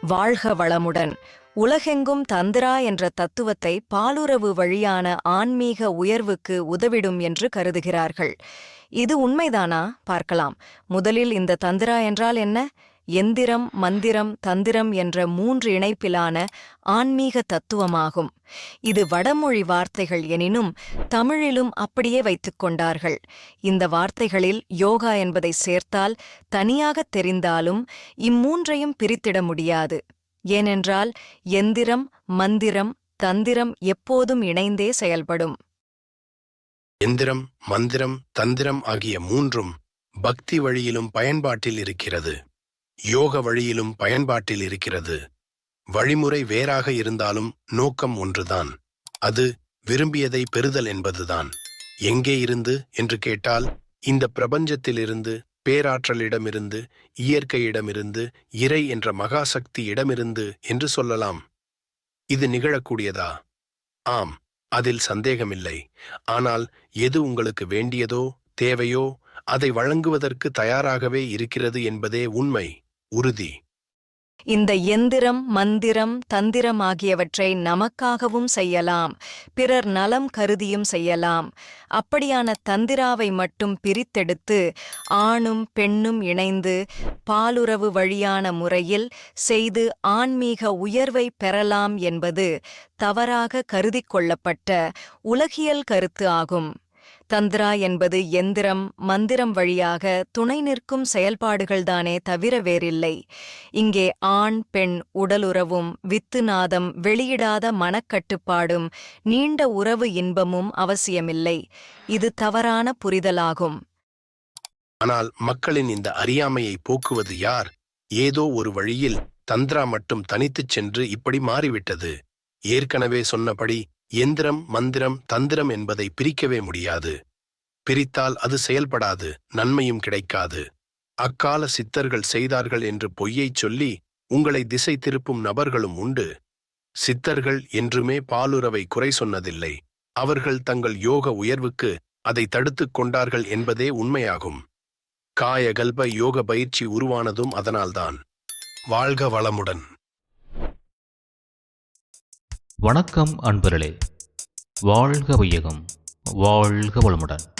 வாழ்க வளமுடன். உலகெங்கும் தந்திரா என்ற தத்துவத்தை பாலுறவு வழியான ஆன்மீக உயர்வுக்கு உதவிடும் என்று கருதுகிறார்கள். இது உண்மைதானா? பார்க்கலாம். முதலில் இந்த தந்திரா என்றால் என்ன? எந்திரம் மந்திரம் தந்திரம் என்ற மூன்று இணைப்பிலான ஆன்மீக தத்துவமாகும். இது வடமொழி வார்த்தைகள் எனினும் தமிழிலும் அப்படியே வைத்துக் கொண்டார்கள். இந்த வார்த்தைகளில் யோகா என்பதை சேர்த்தால் தனியாகத் தெரிந்தாலும் இம்மூன்றையும் பிரித்திட முடியாது. ஏனென்றால் எந்திரம் மந்திரம் தந்திரம் எப்போதும் இணைந்தே செயல்படும். எந்திரம் மந்திரம் தந்திரம் ஆகிய மூன்றும் பக்தி வழியிலும் பயன்பாட்டில் இருக்கிறது. யோக வழியிலும் பயன்பாட்டில் இருக்கிறது. வழிமுறை வேறாக இருந்தாலும் நோக்கம் ஒன்றுதான். அது விரும்பியதை பெறுதல் என்பதுதான். எங்கே இருந்து என்று கேட்டால் இந்த பிரபஞ்சத்திலிருந்து பேராற்றலிடமிருந்து இயற்கையிடமிருந்து இறை என்ற மகாசக்தி இடமிருந்து என்று சொல்லலாம். இது நிகழக்கூடியதா? ஆம் அதில் சந்தேகமில்லை. ஆனால் எது உங்களுக்கு வேண்டியதோ தேவையோ அதை வழங்குவதற்கு தயாராகவே இருக்கிறது என்பதே உண்மை. உறுதி. இந்த எந்திரம் மந்திரம் தந்திரம் ஆகியவற்றை நமக்காகவும் செய்யலாம். பிறர் நலம் கருதியும் செய்யலாம். அப்படியான தந்திராவை மட்டும் பிரித்தெடுத்து ஆணும் பெண்ணும் இணைந்து பாலுறவு வழியான முறையில் செய்து ஆன்மீக உயர்வை பெறலாம் என்பது தவறாக கருதி கொள்ளப்பட்ட உலகியல் கருத்து ஆகும். தந்திரா என்பது எந்திரம் மந்திரம் வழியாக துணை நிற்கும் செயல்பாடுகள்தானே தவிர வேறில்லை. இங்கே ஆண் பெண் உடலுறவும் வித்துநாதம் வெளியிடாத மனக்கட்டுப்பாடும் நீண்ட உறவு இன்பமும் அவசியமில்லை. இது தவறான புரிதலாகும். ஆனால் மக்களின் இந்த அறியாமையை போக்குவது யார்? ஏதோ ஒரு வழியில் தந்திரா மட்டும் தனித்துச் சென்று இப்படி மாறிவிட்டது. ஏற்கனவே சொன்னபடி எந்திரம் மந்திரம் தந்திரம் என்பதை பிரிக்கவே முடியாது. பிரித்தால் அது செயல்படாது நன்மையும் கிடைக்காது. அக்கால சித்தர்கள் செய்தார்கள் என்று பொய்யைச் சொல்லி உங்களை திசை திருப்பும் நபர்களும் உண்டு. சித்தர்கள் என்றுமே பாலுறவை குறை சொன்னதில்லை. அவர்கள் தங்கள் யோக உயர்வுக்கு அதை தடுத்துக் கொண்டார்கள் என்பதே உண்மையாகும். காயகல்ப யோக பயிற்சி உருவானதும் அதனால்தான். வாழ்க வளமுடன். வணக்கம் அன்பர்களே. வாழ்க வையகம். வாழ்க வளமுடன்.